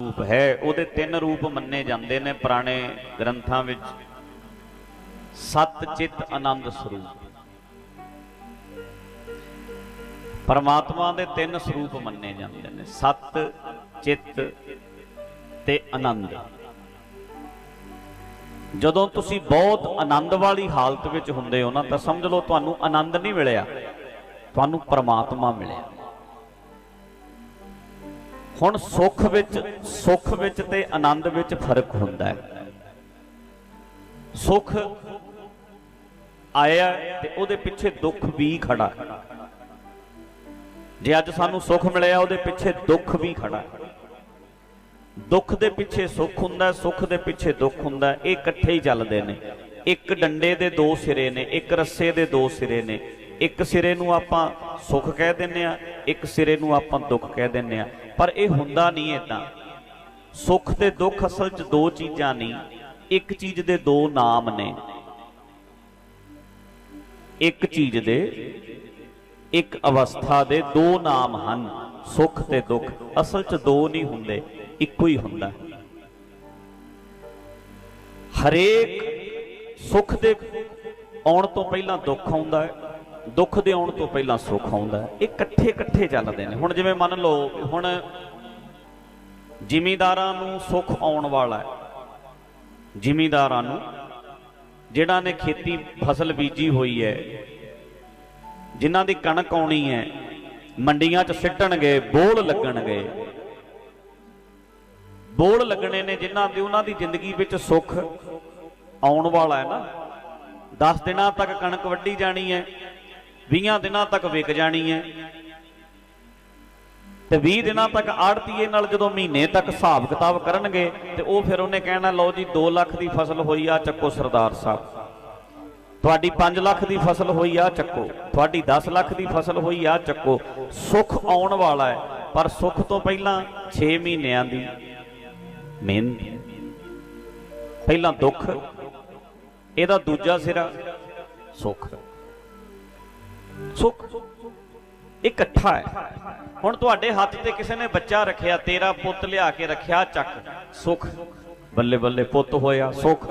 ਰੂਪ ਹੈ। ਉਹਦੇ ਤਿੰਨ ਰੂਪ ਮੰਨੇ ਜਾਂਦੇ ਨੇ ਪੁਰਾਣੇ ਗ੍ਰੰਥਾਂ ਵਿੱਚ। ਸਤ ਚਿਤ ਆਨੰਦ ਸਰੂਪ। ਪਰਮਾਤਮਾ ਦੇ ਤਿੰਨ ਸਰੂਪ ਮੰਨੇ ਜਾਂਦੇ ਨੇ। ਸਤ ਚਿਤ ਤੇ ਆਨੰਦ। ਜਦੋਂ ਤੁਸੀਂ ਬਹੁਤ ਆਨੰਦ ਵਾਲੀ ਹਾਲਤ ਵਿੱਚ ਹੁੰਦੇ ਹੋ ਨਾ, ਤਾਂ ਸਮਝ ਲਓ ਤੁਹਾਨੂੰ ਆਨੰਦ ਨਹੀਂ ਮਿਲਿਆ। ਤੁਹਾਨੂੰ ਪਰਮਾਤਮਾ ਮਿਲਿਆ। ਹੁਣ ਸੁੱਖ ਵਿੱਚ ਸੁੱਖ ਵਿੱਚ ਤੇ ਆਨੰਦ ਵਿੱਚ ਫ਼ਰਕ ਹੁੰਦਾ ਹੈ। ਸੁੱਖ ਆਇਆ ਤੇ ਉਹਦੇ ਪਿੱਛੇ ਦੁੱਖ ਵੀ ਖੜਾ ਜੇ ਅੱਜ ਸਾਨੂੰ ਸੁੱਖ ਮਿਲਿਆ, ਉਹਦੇ ਪਿੱਛੇ ਦੁੱਖ ਵੀ ਖੜਾ ਦੁੱਖ ਦੇ ਪਿੱਛੇ ਸੁੱਖ ਹੁੰਦਾ ਸੁੱਖ ਦੇ ਪਿੱਛੇ ਦੁੱਖ ਹੁੰਦਾ ਇਹ ਇਕੱਠੇ ਹੀ ਚੱਲਦੇ ਨੇ। ਇੱਕ ਡੰਡੇ ਦੇ ਦੋ ਸਿਰੇ ਨੇ, ਇੱਕ ਰੱਸੇ ਦੇ ਦੋ ਸਿਰੇ ਨੇ। ਇੱਕ ਸਿਰੇ ਨੂੰ ਆਪਾਂ ਸੁੱਖ ਕਹਿ ਦਿੰਨੇ ਆ, ਇੱਕ ਸਿਰੇ ਨੂੰ ਆਪਾਂ ਦੁੱਖ ਕਹਿ ਦਿੰਨੇ ਆ। ਪਰ ਇਹ ਹੁੰਦਾ ਨਹੀਂ ਇਦਾਂ ਸੁੱਖ ਤੇ ਦੁੱਖ ਅਸਲ 'ਚ ਦੋ ਚੀਜ਼ਾਂ ਨਹੀਂ ਇੱਕ ਚੀਜ਼ ਦੇ ਦੋ ਨਾਮ ਨੇ। ਇੱਕ ਚੀਜ਼ ਦੇ, ਇੱਕ ਅਵਸਥਾ ਦੇ ਦੋ ਨਾਮ ਹਨ, ਸੁੱਖ ਤੇ ਦੁੱਖ। ਅਸਲ 'ਚ ਦੋ ਨਹੀਂ ਹੁੰਦੇ, ਇੱਕੋ ਹੀ ਹੁੰਦਾ। ਹਰੇਕ ਸੁੱਖ ਦੇ ਆਉਣ ਤੋਂ ਪਹਿਲਾਂ ਦੁੱਖ ਆਉਂਦਾ ਹੈ। ਦੁੱਖ ਦੇ ਆਉਣ ਤੋਂ ਪਹਿਲਾਂ ਸੁੱਖ ਆਉਂਦਾ ਇਹ ਇਕੱਠੇ ਇਕੱਠੇ ਚੱਲਦੇ ਨੇ। ਹੁਣ ਜਿਵੇਂ ਮੰਨ ਲਓ, ਹੁਣ ਜ਼ਿਮੀਂਦਾਰਾਂ ਨੂੰ ਸੁੱਖ ਆਉਣ ਵਾਲਾ ਹੈ। ਜ਼ਿਮੀਂਦਾਰਾਂ ਨੂੰ ਜਿਹੜਾ ਨੇ ਖੇਤੀ ਫਸਲ ਬੀਜੀ ਹੋਈ ਹੈ, ਜਿਨ੍ਹਾਂ ਦੀ ਕਣਕ ਆਉਣੀ ਹੈ, ਮੰਡੀਆਂ 'ਚ ਸਿੱਟਣਗੇ, ਬੋਲ ਲੱਗਣਗੇ। ਬੋਲ ਲੱਗਣੇ ਨੇ ਜਿਨ੍ਹਾਂ ਦੇ, ਉਹਨਾਂ ਦੀ ਜ਼ਿੰਦਗੀ ਵਿੱਚ ਸੁੱਖ ਆਉਣ ਵਾਲਾ ਹੈ ਨਾ। 10 ਦਿਨਾਂ ਤੱਕ ਕਣਕ ਵੱਢੀ ਜਾਣੀ ਹੈ। 20 ਦਿਨਾਂ ਤੱਕ ਵਿਕ ਜਾਣੀ ਹੈ। ਤੇ 20 ਦਿਨਾਂ ਤੱਕ ਆੜਤੀਏ ਨਾਲ ਜਦੋਂ ਮਹੀਨੇ ਤੱਕ ਹਿਸਾਬ ਕਿਤਾਬ ਕਰਨਗੇ, ਤੇ ਉਹ ਫਿਰ ਉਹਨੇ ਕਹਿਣਾ, ਲਓ ਜੀ 2 ਲੱਖ ਦੀ ਫਸਲ ਹੋਈ ਆ ਚੱਕੋ ਸਰਦਾਰ ਸਾਹਿਬ। ਤੁਹਾਡੀ 5 ਲੱਖ ਦੀ ਫਸਲ ਹੋਈ ਆ ਚੱਕੋ। ਤੁਹਾਡੀ 10 ਲੱਖ ਦੀ ਫਸਲ ਹੋਈ ਆ ਚੱਕੋ। ਸੁੱਖ ਆਉਣ ਵਾਲਾ ਹੈ, ਪਰ ਸੁੱਖ ਤੋਂ ਪਹਿਲਾਂ 6 ਮਹੀਨਿਆਂ ਦੀ ਮਿਹਨਤ। ਪਹਿਲਾਂ ਦੁੱਖ, ਇਹਦਾ ਦੂਜਾ ਸਿਰਾ ਸੁੱਖ। ਸੁੱਖ ਇਕੱਠਾ ਹੈ। ਹੁਣ ਤੁਹਾਡੇ ਹੱਥ ਤੇ ਕਿਸੇ ਨੇ ਬੱਚਾ ਰੱਖਿਆ, ਤੇਰਾ ਪੁੱਤ ਲਿਆ ਕੇ ਰੱਖਿਆ, ਚੱਕ। ਸੁੱਖ। ਬੱਲੇ ਬੱਲੇ ਪੁੱਤ ਹੋਇਆ, ਸੁੱਖ।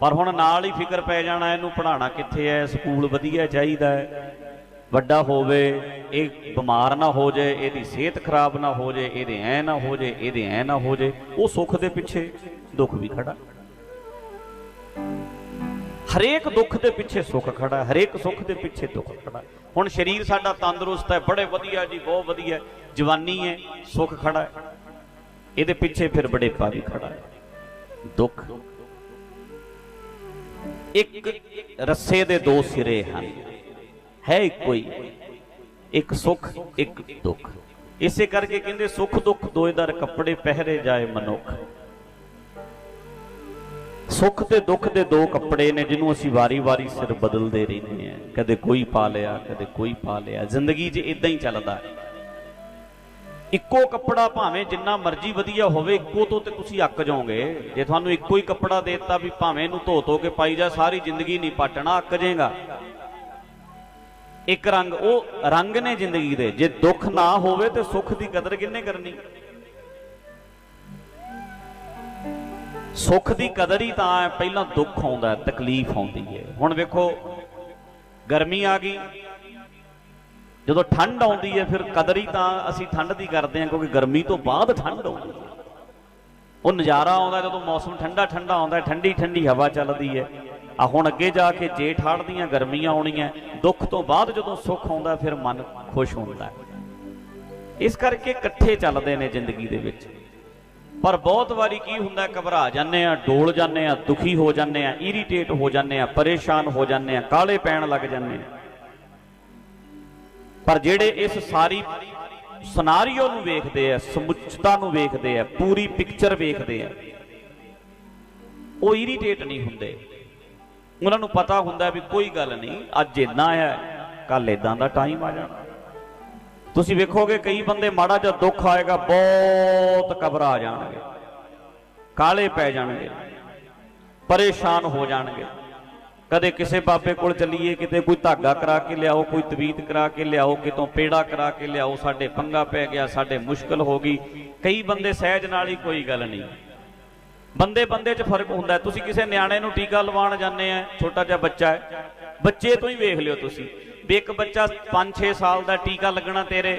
ਪਰ ਹੁਣ ਨਾਲ ਹੀ ਫਿਕਰ ਪੈ ਜਾਣਾ, ਇਹਨੂੰ ਪੜਾਉਣਾ ਕਿੱਥੇ ਹੈ? ਸਕੂਲ ਵਧੀਆ ਚਾਹੀਦਾ ਹੈ। ਵੱਡਾ ਹੋਵੇ, ਇਹ ਬਿਮਾਰ ਨਾ ਹੋ ਜਾਏ, ਇਹਦੀ ਸਿਹਤ ਖਰਾਬ ਨਾ ਹੋ ਜਾਏ, ਇਹਦੇ ਐ ਨਾ ਹੋ ਜਾਏ, ਇਹਦੇ ਐ ਨਾ ਹੋ ਜਾਏ। ਉਹ ਸੁੱਖ ਦੇ ਪਿੱਛੇ ਦੁੱਖ ਵੀ ਖੜਾ। ਹਰੇਕ ਦੁੱਖ ਦੇ ਪਿੱਛੇ ਸੁੱਖ ਖੜਾ, ਹਰੇਕ ਸੁੱਖ ਦੇ ਪਿੱਛੇ ਦੁੱਖ ਖੜਾ। ਹੁਣ ਸਰੀਰ ਸਾਡਾ ਤੰਦਰੁਸਤ ਹੈ, ਬੜੇ ਵਧੀਆ ਜੀ, ਬਹੁਤ ਵਧੀਆ। ਜਵਾਨੀ ਹੈ, ਸੁੱਖ ਖੜਾ ਹੈ। ਇਹਦੇ ਪਿੱਛੇ ਫਿਰ ਬੜੇਪਾ ਵੀ ਖੜਾ ਹੈ। ਦੁੱਖ। ਇੱਕ ਰੱਸੇ ਦੇ ਦੋ ਸਿਰੇ ਹਨ। ਹੈ ਇੱਕੋ ਹੀ। ਇੱਕ ਸੁੱਖ, ਇੱਕ ਦੁੱਖ। ਇਸੇ ਕਰਕੇ ਕਹਿੰਦੇ ਸੁੱਖ ਦੁੱਖ ਦੋਏ ਦਰ ਕੱਪੜੇ ਪਹਿਰੇ ਜਾਏ ਮਨੁੱਖ। ਸੁੱਖ ਤੇ ਦੁੱਖ ਦੇ ਦੋ ਕੱਪੜੇ ਨੇ ਜਿਹਨੂੰ ਅਸੀਂ ਵਾਰੀ-ਵਾਰੀ ਸਿਰ ਬਦਲਦੇ ਰਹਿੰਦੇ ਆ ਕਦੇ ਕੋਈ ਪਾ ਲਿਆ, ਕਦੇ ਕੋਈ ਪਾ ਲਿਆ। ਜ਼ਿੰਦਗੀ 'ਚ ਇਦਾਂ ਹੀ ਚੱਲਦਾ ਇੱਕੋ ਕੱਪੜਾ ਭਾਵੇਂ ਜਿੰਨਾ ਮਰਜ਼ੀ ਵਧੀਆ ਹੋਵੇ, ਇੱਕੋ ਤੋਂ ਤੇ ਤੁਸੀਂ ਅੱਕ ਜਾਓਗੇ। ਜੇ ਤੁਹਾਨੂੰ ਇੱਕੋ ਹੀ ਕੱਪੜਾ ਦੇ ਦਿੱਤਾ ਵੀ ਭਾਵੇਂ ਇਹਨੂੰ ਧੋ ਧੋ ਕੇ ਪਾਈ ਜਾ, ਸਾਰੀ ਜ਼ਿੰਦਗੀ ਨਹੀਂ ਪਾਟਣਾ, ਅੱਕ ਜਾਏਗਾ। ਇੱਕ ਰੰਗ, ਉਹ ਰੰਗ ਨੇ ਜ਼ਿੰਦਗੀ ਦੇ। ਜੇ ਦੁੱਖ ਨਾ ਹੋਵੇ ਤੇ ਸੁੱਖ ਦੀ ਕਦਰ ਕਿੰਨੇ ਕਰਨੀ? ਸੁੱਖ ਦੀ ਕਦਰ ਹੀ ਤਾਂ ਹੈ ਪਹਿਲਾਂ ਦੁੱਖ ਆਉਂਦਾ ਤਕਲੀਫ ਆਉਂਦੀ ਹੈ। ਹੁਣ ਵੇਖੋ, ਗਰਮੀ ਆ ਗਈ। ਜਦੋਂ ਠੰਡ ਆਉਂਦੀ ਹੈ, ਫਿਰ ਕਦਰ ਹੀ ਤਾਂ ਅਸੀਂ ਠੰਡ ਦੀ ਕਰਦੇ ਹਾਂ, ਕਿਉਂਕਿ ਗਰਮੀ ਤੋਂ ਬਾਅਦ ਠੰਡ ਆਉਂਦੀ ਹੈ। ਉਹ ਨਜ਼ਾਰਾ ਆਉਂਦਾ ਜਦੋਂ ਮੌਸਮ ਠੰਡਾ ਠੰਡਾ ਆਉਂਦਾ ਠੰਡੀ ਠੰਡੀ ਹਵਾ ਚੱਲਦੀ ਹੈ। ਆ ਹੁਣ ਅੱਗੇ ਜਾ ਕੇ ਜੇਠ ਹਾੜ ਦੀਆਂ ਗਰਮੀਆਂ ਆਉਣੀਆਂ ਦੁੱਖ ਤੋਂ ਬਾਅਦ ਜਦੋਂ ਸੁੱਖ ਆਉਂਦਾ ਫਿਰ ਮਨ ਖੁਸ਼ ਹੁੰਦਾ ਇਸ ਕਰਕੇ ਇਕੱਠੇ ਚੱਲਦੇ ਨੇ ਜ਼ਿੰਦਗੀ ਦੇ ਵਿੱਚ। ਪਰ ਬਹੁਤ ਵਾਰੀ ਕੀ ਹੁੰਦਾ, ਘਬਰਾ ਜਾਂਦੇ ਆ, ਡੋਲ ਜਾਂਦੇ ਆ, ਦੁਖੀ ਹੋ ਜਾਂਦੇ ਆ ਇਰੀਟੇਟ ਹੋ ਜਾਂਦੇ ਆ, ਪਰੇਸ਼ਾਨ ਹੋ ਜਾਂਦੇ ਆ, ਕਾਲੇ ਪੈਣ ਲੱਗ ਜਾਂਦੇ ਆ। ਪਰ ਜਿਹੜੇ ਇਸ ਸਾਰੀ ਸਿਨਾਰੀਓ ਨੂੰ ਵੇਖਦੇ ਆ, ਸਮੁੱਚਤਾ ਨੂੰ ਵੇਖਦੇ ਆ, ਪੂਰੀ ਪਿਕਚਰ ਵੇਖਦੇ ਆ, ਉਹ ਇਰੀਟੇਟ ਨਹੀਂ ਹੁੰਦੇ। ਉਹਨਾਂ ਨੂੰ ਪਤਾ ਹੁੰਦਾ ਵੀ ਕੋਈ ਗੱਲ ਨਹੀਂ, ਅੱਜ ਇਦਾਂ ਆ ਕੱਲ ਇਦਾਂ ਦਾ ਟਾਈਮ ਆ ਜਾਣਾ। ਤੁਸੀਂ ਵੇਖੋਗੇ ਕਈ ਬੰਦੇ ਮਾੜਾ ਜਿਹਾ ਦੁੱਖ ਆਏਗਾ, ਬਹੁਤ ਘਬਰਾ ਜਾਣਗੇ। ਕਾਲੇ ਪੈ ਜਾਣਗੇ, ਪਰੇਸ਼ਾਨ ਹੋ ਜਾਣਗੇ। ਕਦੇ ਕਿਸੇ ਬਾਬੇ ਕੋਲ ਚੱਲੀਏ, ਕਿਤੇ ਕੋਈ ਧਾਗਾ ਕਰਾ ਕੇ ਲਿਆਓ, ਕੋਈ ਤਵੀਤ ਕਰਾ ਕੇ ਲਿਆਓ, ਕਿਤੋਂ ਪੇੜਾ ਕਰਾ ਕੇ ਲਿਆਓ, ਸਾਡੇ ਪੰਗਾ ਪੈ ਗਿਆ, ਸਾਡੇ ਮੁਸ਼ਕਲ ਹੋ ਗਈ। ਕਈ ਬੰਦੇ ਸਹਿਜ ਨਾਲ ਹੀ ਕੋਈ ਗੱਲ ਨਹੀਂ। ਬੰਦੇ ਬੰਦੇ 'ਚ ਫ਼ਰਕ ਹੁੰਦਾ। ਤੁਸੀਂ ਕਿਸੇ ਨਿਆਣੇ ਨੂੰ ਟੀਕਾ ਲਵਾਉਣ ਜਾਂਦੇ ਆ, ਛੋਟਾ ਜਿਹਾ ਬੱਚਾ ਹੈ। ਬੱਚੇ ਤੋਂ ਹੀ ਵੇਖ ਲਿਓ ਤੁਸੀਂ। ਵੀ ਇੱਕ ਬੱਚਾ 5-6 ਸਾਲ ਦਾ ਟੀਕਾ ਲੱਗਣਾ ਤੇਰੇ,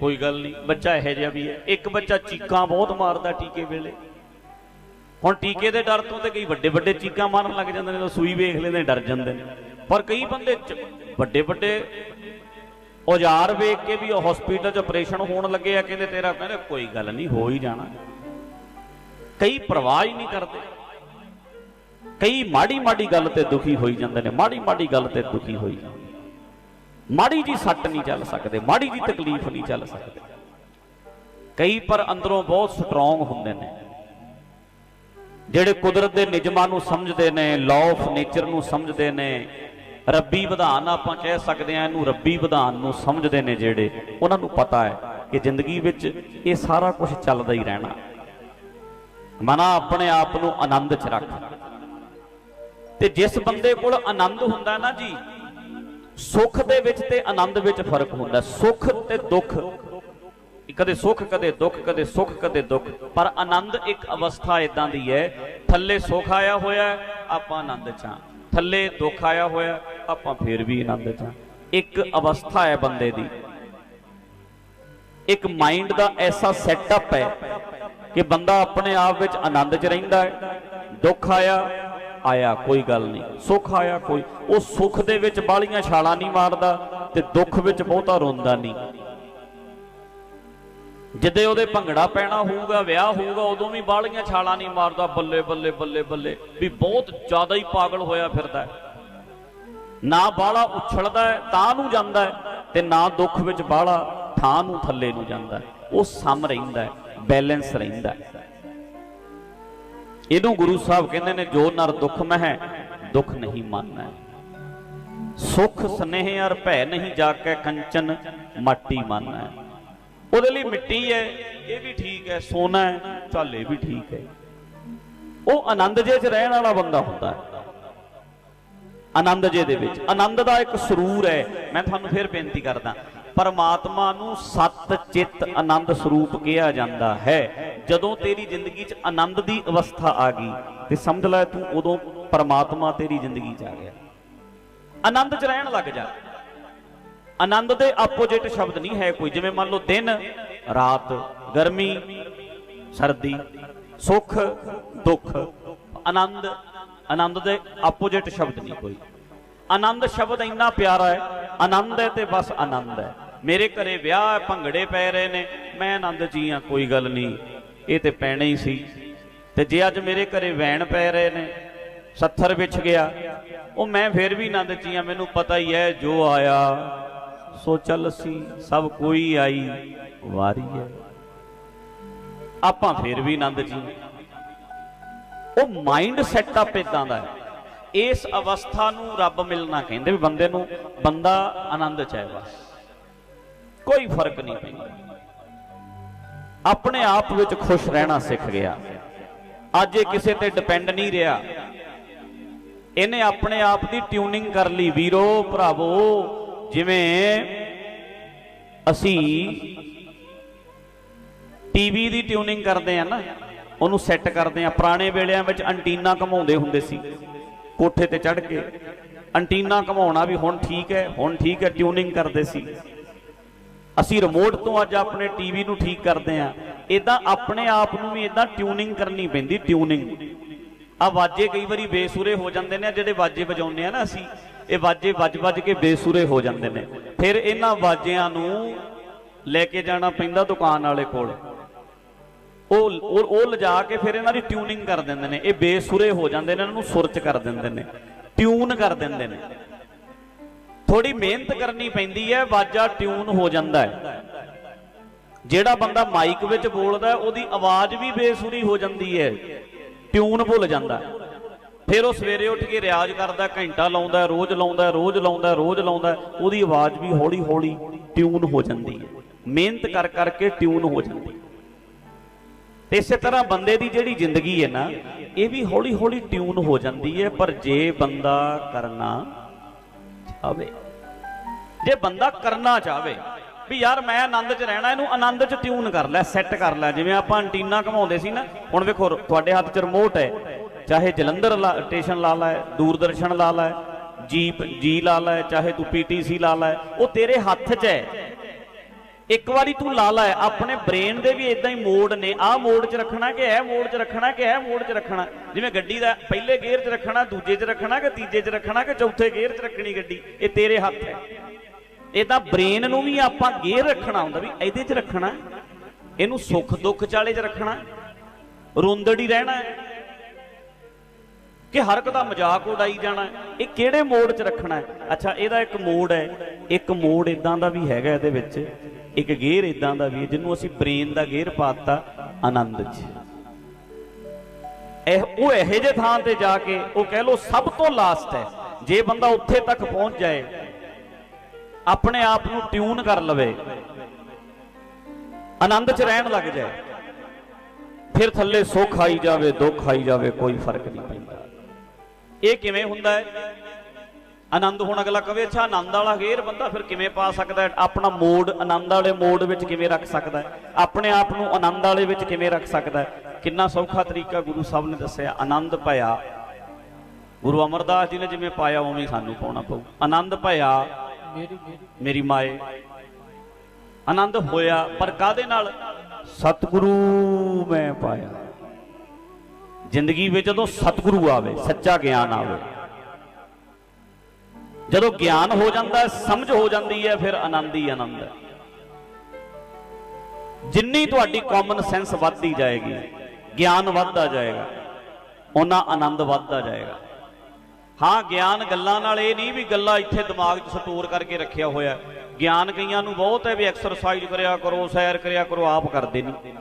ਕੋਈ ਗੱਲ ਨਹੀਂ, ਬੱਚਾ ਇਹੋ ਜਿਹਾ ਵੀ ਹੈ। ਇੱਕ ਬੱਚਾ ਚੀਕਾਂ ਬਹੁਤ ਮਾਰਦਾ ਟੀਕੇ ਵੇਲੇ। ਹੁਣ ਟੀਕੇ ਦੇ ਡਰ ਤੋਂ ਤੇ ਕਈ ਵੱਡੇ ਵੱਡੇ ਚੀਕਾਂ ਮਾਰਨ ਲੱਗ ਜਾਂਦੇ ਨੇ ਤਾਂ ਸੂਈ ਵੇਖ ਲੈਂਦੇ ਡਰ ਜਾਂਦੇ ਨੇ। ਪਰ ਕਈ ਬੰਦੇ ਵੱਡੇ ਵੱਡੇ ਔਜ਼ਾਰ ਵੇਖ ਕੇ ਵੀ ਹਸਪੀਟਲ 'ਚ ਆਪਰੇਸ਼ਨ ਹੋਣ ਲੱਗੇ ਆ, ਕਹਿੰਦੇ ਤੇਰਾ ਕਹਿੰਦੇ ਕੋਈ ਗੱਲ ਨਹੀਂ, ਹੋ ਹੀ ਜਾਣਾ। ਕਈ ਪਰਵਾਹ ਹੀ ਨਹੀਂ ਕਰਦੇ। ਕਈ ਮਾੜੀ ਮਾੜੀ ਗੱਲ ਤੇ ਦੁਖੀ ਹੋਈ ਜਾਂਦੇ ਨੇ ਮਾੜੀ ਮਾੜੀ ਗੱਲ ਤੇ ਦੁਖੀ ਹੋਈ ਜਾਂਦੇ ਮਾੜੀ ਜੀ ਸੱਟ ਨਹੀਂ ਚੱਲ ਸਕਦੇ, ਮਾੜੀ ਜੀ ਤਕਲੀਫ ਨਹੀਂ ਚੱਲ ਸਕਦੇ। ਕਈ ਪਰ ਅੰਦਰੋਂ ਬਹੁਤ ਸਟਰੋਂਗ ਹੁੰਦੇ ਨੇ। ਜਿਹੜੇ ਕੁਦਰਤ ਦੇ ਨਿਯਮਾਂ ਨੂੰ ਸਮਝਦੇ ਨੇ ਲਾਅ ਆਫ ਨੇਚਰ ਨੂੰ ਸਮਝਦੇ ਨੇ, ਰੱਬੀ ਵਿਧਾਨ ਆਪਾਂ ਕਹਿ ਸਕਦੇ ਆ ਇਹਨੂੰ ਰੱਬੀ ਵਿਧਾਨ ਨੂੰ ਸਮਝਦੇ ਨੇ ਜਿਹੜੇ, ਉਹਨਾਂ ਨੂੰ ਪਤਾ ਹੈ ਕਿ ਜ਼ਿੰਦਗੀ ਵਿੱਚ ਇਹ ਸਾਰਾ ਕੁਝ ਚੱਲਦਾ ਹੀ ਰਹਿਣਾ। ਮਨਾ ਆਪਣੇ ਆਪ ਨੂੰ ਆਨੰਦ 'ਚ ਰੱਖ। ਤੇ ਜਿਸ ਬੰਦੇ ਕੋਲ ਆਨੰਦ ਹੁੰਦਾ ਨਾ ਜੀ ਸੁੱਖ ਦੇ ਵਿੱਚ ਤੇ ਆਨੰਦ ਵਿੱਚ ਫ਼ਰਕ ਹੁੰਦਾ ਸੁੱਖ ਤੇ ਦੁੱਖ। ਕਦੇ ਸੁੱਖ, ਕਦੇ ਦੁੱਖ, ਕਦੇ ਸੁੱਖ, ਕਦੇ ਦੁੱਖ। ਪਰ ਆਨੰਦ ਇੱਕ ਅਵਸਥਾ ਇਦਾਂ ਦੀ ਹੈ, ਥੱਲੇ ਸੁੱਖ ਆਇਆ ਹੋਇਆ, ਆਪਾਂ ਆਨੰਦ ਚ ਹਾਂ। ਥੱਲੇ ਦੁੱਖ ਆਇਆ ਹੋਇਆ, ਆਪਾਂ ਫਿਰ ਵੀ ਆਨੰਦ ਚ ਹਾਂ। ਇੱਕ ਅਵਸਥਾ ਹੈ ਬੰਦੇ ਦੀ। ਇੱਕ ਮਾਈਂਡ ਦਾ ਐਸਾ ਸੈਟਅਪ ਹੈ ਕਿ ਬੰਦਾ ਆਪਣੇ ਆਪ ਵਿੱਚ ਆਨੰਦ ਚ ਰਹਿੰਦਾ ਹੈ, ਦੁੱਖ ਆਇਆ ਆਇਆ ਕੋਈ ਗੱਲ ਨਹੀਂ, ਸੁੱਖ ਆਇਆ ਕੋਈ। ਉਹ ਸੁੱਖ ਦੇ ਵਿੱਚ ਬਾਲੀਆਂ ਛਾਲਾਂ ਨਹੀਂ ਮਾਰਦਾ ਤੇ ਦੁੱਖ ਵਿੱਚ ਬਹੁਤਾ ਰੋਂਦਾ ਨਹੀਂ। ਜਿੱਦੇ ਉਹਦੇ ਭੰਗੜਾ ਪੈਣਾ ਹੋਊਗਾ, ਵਿਆਹ ਹੋਊਗਾ, ਉਦੋਂ ਵੀ ਬਾਲੀਆਂ ਛਾਲਾਂ ਨਹੀਂ ਮਾਰਦਾ, ਬੱਲੇ ਬੱਲੇ ਬੱਲੇ ਬੱਲੇ। ਵੀ ਬਹੁਤ ਜ਼ਿਆਦਾ ਹੀ ਪਾਗਲ ਹੋਇਆ ਫਿਰਦਾ ਨਾ ਬਾਲਾ ਉਛਲਦਾ ਤਾਂ ਨੂੰ ਜਾਂਦਾ ਤੇ ਨਾ ਦੁੱਖ ਵਿੱਚ ਬਾਲਾ ਥਾਂ ਨੂੰ ਥੱਲੇ ਨੂੰ ਜਾਂਦਾ ਉਹ ਸਮ ਰਹਿੰਦਾ ਬੈਲੈਂਸ ਰਹਿੰਦਾ ਇਹਨੂੰ ਗੁਰੂ ਸਾਹਿਬ ਕਹਿੰਦੇ ਨੇ, ਜੋ ਨਰ ਦੁੱਖ ਮਹਿ, ਦੁੱਖ ਨਹੀਂ ਮੰਨਣਾ ਸੁਖ ਸਨੇਹ ਅਰ ਭੈ ਨਹੀਂ ਜਾ ਕੰਚਨ ਮਾਟੀ ਮੰਨਣਾ ਹੈ ਉਹਦੇ ਲਈ ਮਿੱਟੀ ਹੈ ਇਹ ਵੀ ਠੀਕ ਹੈ ਸੋਨਾ ਹੈ ਚੱਲ ਇਹ ਵੀ ਠੀਕ ਹੈ ਉਹ ਆਨੰਦ ਜੇ ਚ ਰਹਿਣ ਵਾਲਾ ਬੰਦਾ ਹੁੰਦਾ ਹੈ ਆਨੰਦ ਜੇ ਦੇ ਵਿੱਚ, ਆਨੰਦ ਦਾ ਇੱਕ ਸਰੂਰ ਹੈ ਮੈਂ ਤੁਹਾਨੂੰ ਫਿਰ ਬੇਨਤੀ ਕਰਦਾ ਪਰਮਾਤਮਾ ਨੂੰ ਸਤ ਚਿੱਤ ਆਨੰਦ ਸਰੂਪ ਕਿਹਾ ਜਾਂਦਾ ਹੈ। ਜਦੋਂ ਤੇਰੀ ਜ਼ਿੰਦਗੀ 'ਚ ਆਨੰਦ ਦੀ ਅਵਸਥਾ ਆ ਗਈ ਤੇ ਸਮਝ ਲੈ ਤੂੰ ਉਦੋਂ ਪਰਮਾਤਮਾ ਤੇਰੀ ਜ਼ਿੰਦਗੀ 'ਚ ਆ ਗਿਆ। ਆਨੰਦ 'ਚ ਰਹਿਣ ਲੱਗ ਜਾ। ਆਨੰਦ ਦੇ ਆਪੋਜੀਟ ਸ਼ਬਦ ਨਹੀਂ ਹੈ ਕੋਈ। ਜਿਵੇਂ ਮੰਨ ਲਓ ਦਿਨ, ਰਾਤ, ਗਰਮੀ, ਸਰਦੀ, ਸੁੱਖ, ਦੁੱਖ। ਆਨੰਦ ਆਨੰਦ ਦੇ ਆਪੋਜੀਟ ਸ਼ਬਦ ਨਹੀਂ ਕੋਈ। ਆਨੰਦ ਸ਼ਬਦ ਇੰਨਾ ਪਿਆਰਾ ਹੈ, ਆਨੰਦ ਹੈ ਤੇ ਬਸ ਆਨੰਦ ਹੈ। ਮੇਰੇ ਘਰੇ ਵਿਆਹ ਭੰਗੜੇ ਪੈ ਰਹੇ ਨੇ, ਮੈਂ ਆਨੰਦ 'ਚ ਹੀ ਆ ਕੋਈ ਗੱਲ ਨਹੀਂ। ਇਹ ਤੇ ਪੈਣਾ ਹੀ ਸੀ। ਤੇ ਜੇ ਅੱਜ ਮੇਰੇ ਘਰੇ ਵੈਣ ਪੈ ਰਹੇ ਨੇ, ਸੱਥਰ ਵਿਛ ਗਿਆ, ਉਹ ਮੈਂ ਫੇਰ ਵੀ ਆਨੰਦ 'ਚ ਹੀ ਆ ਮੈਨੂੰ ਪਤਾ ਹੀ ਹੈ, ਜੋ ਆਇਆ, ਸੋ ਚੱਲ ਸੀ, ਸਭ ਕੋਈ ਆਈ, ਵਾਰੀ ਹੈ। ਆਪਾਂ ਫੇਰ ਵੀ ਆਨੰਦ 'ਚ ਉਹ ਮਾਈਂਡ ਸੈਟਅਪ ਇਦਾਂ ਦਾ ਹੈ। ਇਸ ਅਵਸਥਾ ਨੂੰ ਰੱਬ ਮਿਲਣਾ ਕਹਿੰਦੇ ਵੀ ਬੰਦੇ ਨੂੰ, ਬੰਦਾ ਆਨੰਦ ਚ ਹੈ ਬਸ। ਕੋਈ ਫ਼ਰਕ ਨਹੀਂ ਪੈਂਦਾ। ਆਪਣੇ ਆਪ ਵਿੱਚ ਖੁਸ਼ ਰਹਿਣਾ ਸਿੱਖ ਗਿਆ। ਅੱਜ ਇਹ ਕਿਸੇ ਤੇ ਡਿਪੈਂਡ ਨਹੀਂ ਰਿਹਾ। ਇਹਨੇ ਆਪਣੇ ਆਪ ਦੀ ਟਿਊਨਿੰਗ ਕਰ ਲਈ, ਵੀਰੋ, ਭਰਾਵੋ, ਜਿਵੇਂ ਅਸੀਂ ਟੀਵੀ ਦੀ ਟਿਊਨਿੰਗ ਕਰਦੇ ਆ ਨਾ, ਉਹਨੂੰ ਸੈੱਟ ਕਰਦੇ ਆ। ਪੁਰਾਣੇ ਵੇਲਿਆਂ ਵਿੱਚ ਐਂਟੀਨਾ ਘਮਾਉਂਦੇ ਹੁੰਦੇ ਸੀ, ਕੋਠੇ ਤੇ ਚੜ੍ਹ ਕੇ। ਐਂਟੀਨਾ ਘਮਾਉਣਾ ਵੀ ਹੁਣ ਠੀਕ ਹੈ, ਹੁਣ ਠੀਕ ਹੈ ਟਿਊਨਿੰਗ ਕਰਦੇ ਸੀ। ਅਸੀਂ ਰਿਮੋਟ ਤੋਂ ਅੱਜ ਆਪਣੇ ਟੀਵੀ ਨੂੰ ਠੀਕ ਕਰਦੇ ਆ ਇਦਾਂ ਆਪਣੇ ਆਪ ਨੂੰ ਵੀ ਇਦਾਂ ਟਿਊਨਿੰਗ ਕਰਨੀ ਪੈਂਦੀ ਟਿਊਨਿੰਗ ਆ ਵਾਜੇ ਕਈ ਵਾਰੀ ਬੇਸੁਰੇ ਹੋ ਜਾਂਦੇ ਨੇ ਜਿਹੜੇ ਵਾਜੇ ਵਜਾਉਂਦੇ ਆ ਨਾ ਅਸੀਂ, ਇਹ ਵਾਜੇ ਵੱਜ-ਵੱਜ ਕੇ ਬੇਸੁਰੇ ਹੋ ਜਾਂਦੇ ਨੇ। ਫਿਰ ਇਹਨਾਂ ਵਾਜਿਆਂ ਨੂੰ ਲੈ ਕੇ ਜਾਣਾ ਪੈਂਦਾ ਦੁਕਾਨ ਵਾਲੇ ਕੋਲ। ਉਹ ਉਹ ਲਿਜਾ ਕੇ ਫਿਰ ਇਹਨਾਂ ਦੀ ਟਿਊਨਿੰਗ ਕਰ ਦਿੰਦੇ ਨੇ। ਇਹ ਬੇਸੁਰੇ ਹੋ ਜਾਂਦੇ ਨੇ, ਇਹਨਾਂ ਨੂੰ ਸੁਰਚ ਕਰ ਦਿੰਦੇ ਨੇ। ਟਿਊਨ ਕਰ ਦਿੰਦੇ ਨੇ। ਥੋੜੀ ਮਿਹਨਤ ਕਰਨੀ ਪੈਂਦੀ ਹੈ, ਵਾਜਾ ਟਿਊਨ ਹੋ ਜਾਂਦਾ ਹੈ। ਜਿਹੜਾ ਬੰਦਾ ਮਾਈਕ ਵਿੱਚ ਬੋਲਦਾ ਉਹਦੀ ਆਵਾਜ਼ ਵੀ ਬੇਸੁਰੀ ਹੋ ਜਾਂਦੀ ਹੈ, ਟਿਊਨ ਭੁੱਲ ਜਾਂਦਾ ਫਿਰ ਉਹ ਸਵੇਰੇ ਉੱਠ ਕੇ ਰਿਆਜ਼ ਕਰਦਾ, ਘੰਟਾ ਲਾਉਂਦਾ, ਰੋਜ਼ ਲਾਉਂਦਾ ਰੋਜ਼ ਲਾਉਂਦਾ ਰੋਜ਼ ਲਾਉਂਦਾ, ਉਹਦੀ ਆਵਾਜ਼ ਵੀ ਹੌਲੀ ਹੌਲੀ ਟਿਊਨ ਹੋ ਜਾਂਦੀ ਹੈ। ਮਿਹਨਤ ਕਰ ਕਰਕੇ ਟਿਊਨ ਹੋ ਜਾਂਦੀ ਹੈ। ਇਸੇ ਤਰ੍ਹਾਂ ਬੰਦੇ ਦੀ ਜਿਹੜੀ ਜ਼ਿੰਦਗੀ ਹੈ ਨਾ, ਇਹ ਵੀ ਹੌਲੀ ਹੌਲੀ ਟਿਊਨ ਹੋ ਜਾਂਦੀ ਹੈ, ਪਰ ਜੇ ਬੰਦਾ ਕਰਨਾ ਚਾਵੇ ਜੇ ਬੰਦਾ ਕਰਨਾ ਚਾਹਵੇ, ਵੀ ਯਾਰ ਮੈਂ ਆਨੰਦ 'ਚ ਰਹਿਣਾ, ਇਹਨੂੰ ਆਨੰਦ 'ਚ ਟਿਊਨ ਕਰ ਲੈ ਸੈੱਟ ਕਰ ਲੈ। ਜਿਵੇਂ ਆਪਾਂ ਐਂਟੀਨਾ ਘਮਾਉਂਦੇ ਸੀ ਨਾ, ਹੁਣ ਵੇਖੋ, ਤੁਹਾਡੇ ਹੱਥ 'ਚ ਰਿਮੋਟ ਹੈ। ਚਾਹੇ ਜਲੰਧਰ ਲਾ- ਸਟੇਸ਼ਨ ਲਾ ਲੈ, ਦੂਰਦਰਸ਼ਨ ਲਾ ਲੈ, ਜੀਪ ਜੀ ਲਾ ਲੈ, ਚਾਹੇ ਤੂੰ ਪੀਟੀਸੀ ਲਾ ਲੈ, ਉਹ ਤੇਰੇ ਹੱਥ 'ਚ ਹੈ। ਇੱਕ ਵਾਰੀ ਤੂੰ ਲਾ ਲੈ, ਆਪਣੇ ਬ੍ਰੇਨ ਦੇ ਵੀ ਇਦਾਂ ਹੀ ਮੋਡ ਨੇ। ਆਹ ਮੋਡ 'ਚ ਰੱਖਣਾ ਕਿ ਇਹ ਮੋਡ 'ਚ ਰੱਖਣਾ ਕਿ ਇਹ ਮੋਡ 'ਚ ਰੱਖਣਾ? ਜਿਵੇਂ ਗੱਡੀ ਦਾ ਪਹਿਲੇ ਗੇਅਰ 'ਚ ਰੱਖਣਾ, ਦੂਜੇ 'ਚ ਰੱਖਣਾ ਕਿ ਤੀਜੇ 'ਚ ਰੱਖਣਾ ਕਿ ਚੌਥੇ ਗੇਅਰ 'ਚ ਰੱਖਣੀ ਗੱਡੀ? ਇਹ ਤੇਰੇ ਹੱਥ ਹੈ। ਇਹ ਤਾਂ ਬ੍ਰੇਨ ਨੂੰ ਵੀ ਆਪਾਂ ਗੇਅਰ ਰੱਖਣਾ ਹੁੰਦਾ ਵੀ ਇਹਦੇ 'ਚ ਰੱਖਣਾ ਇਹਨੂੰ ਸੁੱਖ ਦੁੱਖ ਚਾਲੇ 'ਚ ਰੱਖਣਾ ਰੋਂਦੜੀ ਰਹਿਣਾ ਕਿ ਹਰ ਇੱਕ ਦਾ ਮਜ਼ਾਕ ਉਡਾਈ ਜਾਣਾ ਇਹ ਕਿਹੜੇ ਮੋੜ 'ਚ ਰੱਖਣਾ ਅੱਛਾ, ਇਹਦਾ ਇੱਕ ਮੋੜ ਹੈ, ਇੱਕ ਮੋੜ ਇਦਾਂ ਦਾ ਵੀ ਹੈਗਾ ਇਹਦੇ ਵਿੱਚ, ਇੱਕ ਗੇਅਰ ਇਦਾਂ ਦਾ ਵੀ ਹੈ, ਜਿਹਨੂੰ ਅਸੀਂ ਬ੍ਰੇਨ ਦਾ ਗੇਅਰ ਪਾਤਾ ਆਨੰਦ 'ਚ। ਇਹ, ਉਹ ਇਹੋ ਜਿਹੇ ਥਾਂ ਤੇ ਜਾ ਕੇ ਉਹ ਕਹਿ ਲੋ ਸਭ ਤੋਂ ਲਾਸਟ ਹੈ, ਜੇ ਬੰਦਾ ਉੱਥੇ ਤੱਕ ਪਹੁੰਚ ਜਾਏ ਆਪਣੇ ਆਪ ਨੂੰ ਟਿਊਨ ਕਰ ਲਵੇ। ਆਨੰਦ 'ਚ ਰਹਿਣ ਲੱਗ ਜਾਏ। ਫਿਰ ਥੱਲੇ ਸੁੱਖ ਆਈ ਜਾਵੇ, ਦੁੱਖ ਆਈ ਜਾਵੇ, ਕੋਈ ਫ਼ਰਕ ਨਹੀਂ ਪੈਂਦਾ। ਇਹ ਕਿਵੇਂ ਹੁੰਦਾ ਹੈ? ਆਨੰਦ ਹੁਣ ਅਗਲਾ ਕਵੇ, ਅੱਛਾ, ਆਨੰਦ ਵਾਲਾ ਗੇਰ ਬੰਦਾ ਫਿਰ ਕਿਵੇਂ ਪਾ ਸਕਦਾ ਹੈ? ਆਪਣਾ ਮੋਡ ਆਨੰਦ ਵਾਲੇ ਮੋਡ ਵਿੱਚ ਕਿਵੇਂ ਰੱਖ ਸਕਦਾ ਹੈ? ਆਪਣੇ ਆਪ ਨੂੰ ਆਨੰਦ ਵਾਲੇ ਵਿੱਚ ਕਿਵੇਂ ਰੱਖ ਸਕਦਾ ਹੈ? ਕਿੰਨਾ ਸੌਖਾ ਤਰੀਕਾ ਗੁਰੂ ਸਾਹਿਬ ਨੇ ਦੱਸਿਆ, ਆਨੰਦ ਭਇਆ। ਗੁਰੂ ਅਮਰਦਾਸ ਜੀ ਨੇ ਜਿਵੇਂ ਪਾਇਆ, ਉਵੇਂ ਸਾਨੂੰ ਪਾਉਣਾ ਪਊ। ਆਨੰਦ ਭਇਆ ਮੇਰੀ ਮਾਏ, ਆਨੰਦ ਹੋਇਆ, ਪਰ ਕਾਦੇ ਨਾਲ? ਸਤਿਗੁਰੂ ਮੈਂ ਪਾਇਆ। ਜ਼ਿੰਦਗੀ ਵਿੱਚ ਜਦੋਂ ਸਤਿਗੁਰੂ ਆਵੇ, ਸੱਚਾ ਗਿਆਨ ਆਵੇ, ਜਦੋਂ ਗਿਆਨ ਹੋ ਜਾਂਦਾ ਸਮਝ ਹੋ ਜਾਂਦੀ ਹੈ, ਫਿਰ ਆਨੰਦ ਹੀ ਆਨੰਦ ਹੈ। ਜਿੰਨੀ ਤੁਹਾਡੀ ਕਾਮਨ ਸੈਂਸ ਵੱਧਦੀ ਜਾਏਗੀ, ਗਿਆਨ ਵੱਧਦਾ ਜਾਏਗਾ ਉਹਨਾਂ ਆਨੰਦ ਵੱਧਦਾ ਜਾਏਗਾ। ਹਾਂ, ਗਿਆਨ ਗੱਲਾਂ ਨਾਲ ਇਹ ਨਹੀਂ ਵੀ ਗੱਲਾਂ ਇੱਥੇ ਦਿਮਾਗ 'ਚ ਸਟੋਰ ਕਰਕੇ ਰੱਖਿਆ ਹੋਇਆ। ਗਿਆਨ ਕਈਆਂ ਨੂੰ ਬਹੁਤ ਹੈ ਵੀ ਐਕਸਰਸਾਈਜ਼ ਕਰਿਆ ਕਰੋ, ਸੈਰ ਕਰਿਆ ਕਰੋ, ਆਪ ਕਰਦੇ ਨਹੀਂ।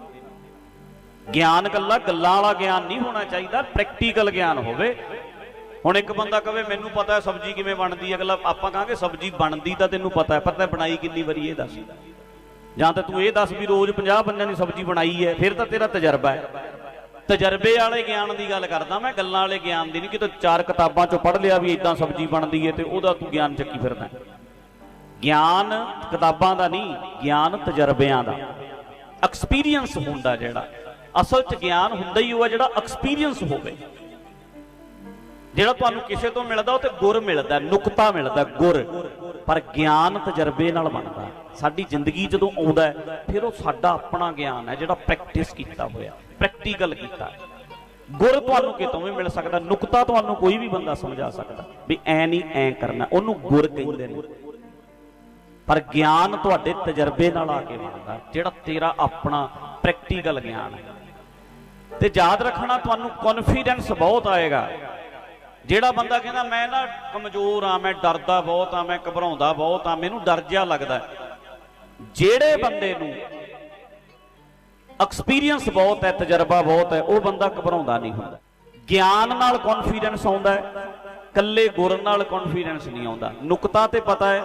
ਗਿਆਨ ਗੱਲਾਂ ਗੱਲਾਂ ਵਾਲਾ ਗਿਆਨ ਨਹੀਂ ਹੋਣਾ ਚਾਹੀਦਾ ਪ੍ਰੈਕਟੀਕਲ ਗਿਆਨ ਹੋਵੇ। ਹੁਣ ਇੱਕ ਬੰਦਾ ਕਵੇ ਮੈਨੂੰ ਪਤਾ ਹੈ ਸਬਜ਼ੀ ਕਿਵੇਂ ਬਣਦੀ ਹੈ। ਅਗਲਾ, ਆਪਾਂ ਕਹਾਂਗੇ ਸਬਜ਼ੀ ਬਣਦੀ ਤਾਂ ਤੈਨੂੰ ਪਤਾ ਹੈ, ਪਰ ਤੈਂ ਬਣਾਈ ਕਿੰਨੀ ਵਾਰੀ ਇਹ ਦੱਸ। ਜਾਂ ਤਾਂ ਤੂੰ ਇਹ ਦੱਸ ਵੀ ਰੋਜ਼ 50 ਬੰਦਿਆਂ ਦੀ ਸਬਜ਼ੀ ਬਣਾਈ ਹੈ, ਫਿਰ ਤਾਂ ਤੇਰਾ ਤਜਰਬਾ ਹੈ। ਤਜਰਬੇ ਵਾਲੇ ਗਿਆਨ ਦੀ ਗੱਲ ਕਰਦਾ ਮੈਂ, ਗੱਲਾਂ ਵਾਲੇ ਗਿਆਨ ਦੀ ਨਹੀਂ। ਕਿਤੇ ਚਾਰ ਕਿਤਾਬਾਂ ਚੋਂ ਪੜ੍ਹ ਲਿਆ ਵੀ ਇਦਾਂ ਸਬਜ਼ੀ ਬਣਦੀ ਹੈ ਤੇ ਉਹਦਾ ਤੂੰ ਗਿਆਨ ਚੱਕੀ ਫਿਰਦਾ। ਗਿਆਨ ਕਿਤਾਬਾਂ ਦਾ ਨਹੀਂ, ਗਿਆਨ ਤਜਰਬਿਆਂ ਦਾ। ਐਕਸਪੀਰੀਅੰਸ ਹੁੰਦਾ ਜਿਹੜਾ। ਅਸਲ 'ਚ ਗਿਆਨ ਹੁੰਦਾ ਹੀ ਉਹ ਜਿਹੜਾ ਐਕਸਪੀਰੀਅੰਸ ਹੋਵੇ। ਜਿਹੜਾ ਤੁਹਾਨੂੰ ਕਿਸੇ ਤੋਂ ਮਿਲਦਾ, ਉਹ ਤੇ ਗੁਰ ਮਿਲਦਾ, ਨੁਕਤਾ ਮਿਲਦਾ, ਗੁਰ। ਪਰ ਗਿਆਨ ਤਜਰਬੇ ਨਾਲ ਬਣਦਾ। ਸਾਡੀ ਜ਼ਿੰਦਗੀ ਜਦੋਂ ਆਉਂਦਾ ਫਿਰ ਉਹ ਸਾਡਾ ਆਪਣਾ ਗਿਆਨ ਹੈ, ਜਿਹੜਾ ਪ੍ਰੈਕਟਿਸ ਕੀਤਾ ਹੋਇਆ ਪ੍ਰੈਕਟੀਕਲ ਕੀਤਾ। ਗੁਰ ਤੁਹਾਨੂੰ ਕਿਤੋਂ ਵੀ ਮਿਲ ਸਕਦਾ, ਨੁਕਤਾ ਤੁਹਾਨੂੰ ਕੋਈ ਵੀ ਬੰਦਾ ਸਮਝਾ ਸਕਦਾ, ਵੀ ਐ ਨਹੀਂ, ਐ ਕਰਨਾ, ਉਹਨੂੰ ਗੁਰ ਕਹਿੰਦੇ ਨੇ। ਪਰ ਗਿਆਨ ਤੁਹਾਡੇ ਤਜਰਬੇ ਨਾਲ ਆ ਕੇ ਬਣਦਾ, ਜਿਹੜਾ ਤੇਰਾ ਆਪਣਾ ਪ੍ਰੈਕਟੀਕਲ ਗਿਆਨ ਹੈ। ਤੇ ਯਾਦ ਰੱਖਣਾ, ਤੁਹਾਨੂੰ ਕੌਨਫੀਡੈਂਸ ਬਹੁਤ ਆਏਗਾ। ਜਿਹੜਾ ਬੰਦਾ ਕਹਿੰਦਾ, ਮੈਂ ਨਾ ਕਮਜ਼ੋਰ ਆ ਮੈਂ ਡਰਦਾ ਬਹੁਤ ਆ ਮੈਂ ਘਬਰਾਉਂਦਾ ਬਹੁਤ ਆ ਮੈਨੂੰ ਡਰ ਜਿਹਾ ਲੱਗਦਾ ਜਿਹੜੇ ਬੰਦੇ ਨੂੰ ਐਕਸਪੀਰੀਅੰਸ ਬਹੁਤ ਹੈ, ਤਜਰਬਾ ਬਹੁਤ ਹੈ, ਉਹ ਬੰਦਾ ਘਬਰਾਉਂਦਾ ਨਹੀਂ ਹੁੰਦਾ। ਗਿਆਨ ਨਾਲ ਕੌਨਫੀਡੈਂਸ ਆਉਂਦਾ ਹੈ ਕੱਲੇ ਗੁਰ ਨਾਲ ਕੌਨਫੀਡੈਂਸ ਨਹੀਂ ਆਉਂਦਾ। ਨੁਕਤਾ ਤੇ ਪਤਾ ਹੈ,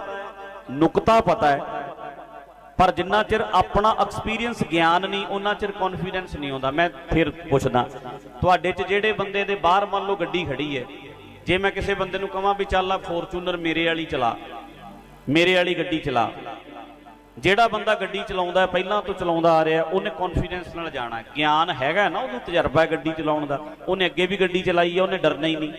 ਨੁਕਤਾ ਪਤਾ ਹੈ, ਪਰ ਜਿੰਨਾ ਚਿਰ ਆਪਣਾ ਐਕਸਪੀਰੀਅੰਸ ਗਿਆਨ ਨਹੀਂ ਉਹਨਾਂ ਚਿਰ ਕੌਨਫੀਡੈਂਸ ਨਹੀਂ ਆਉਂਦਾ। ਮੈਂ ਫਿਰ ਪੁੱਛਦਾ, ਤੁਹਾਡੇ 'ਚ ਜਿਹੜੇ ਬੰਦੇ ਦੇ ਬਾਹਰ ਮੰਨ ਲਓ ਗੱਡੀ ਖੜੀ ਹੈ ਜੇ ਮੈਂ ਕਿਸੇ ਬੰਦੇ ਨੂੰ ਕਹਾਂ ਵੀ ਚੱਲ ਆ ਫੋਰਚੂਨਰ ਮੇਰੇ ਵਾਲੀ ਚਲਾ, ਮੇਰੇ ਵਾਲੀ ਗੱਡੀ ਚਲਾ, ਜਿਹੜਾ ਬੰਦਾ ਗੱਡੀ ਚਲਾਉਂਦਾ, ਪਹਿਲਾਂ ਤੋਂ ਚਲਾਉਂਦਾ ਆ ਰਿਹਾ, ਉਹਨੇ ਕੌਨਫੀਡੈਂਸ ਨਾਲ ਜਾਣਾ ਗਿਆਨ ਹੈਗਾ ਨਾ ਉਹਨੂੰ, ਤਜਰਬਾ ਹੈ ਗੱਡੀ ਚਲਾਉਣ ਦਾ। ਉਹਨੇ ਅੱਗੇ ਵੀ ਗੱਡੀ ਚਲਾਈ ਹੈ ਉਹਨੇ ਡਰਨਾ ਹੀ ਨਹੀਂ।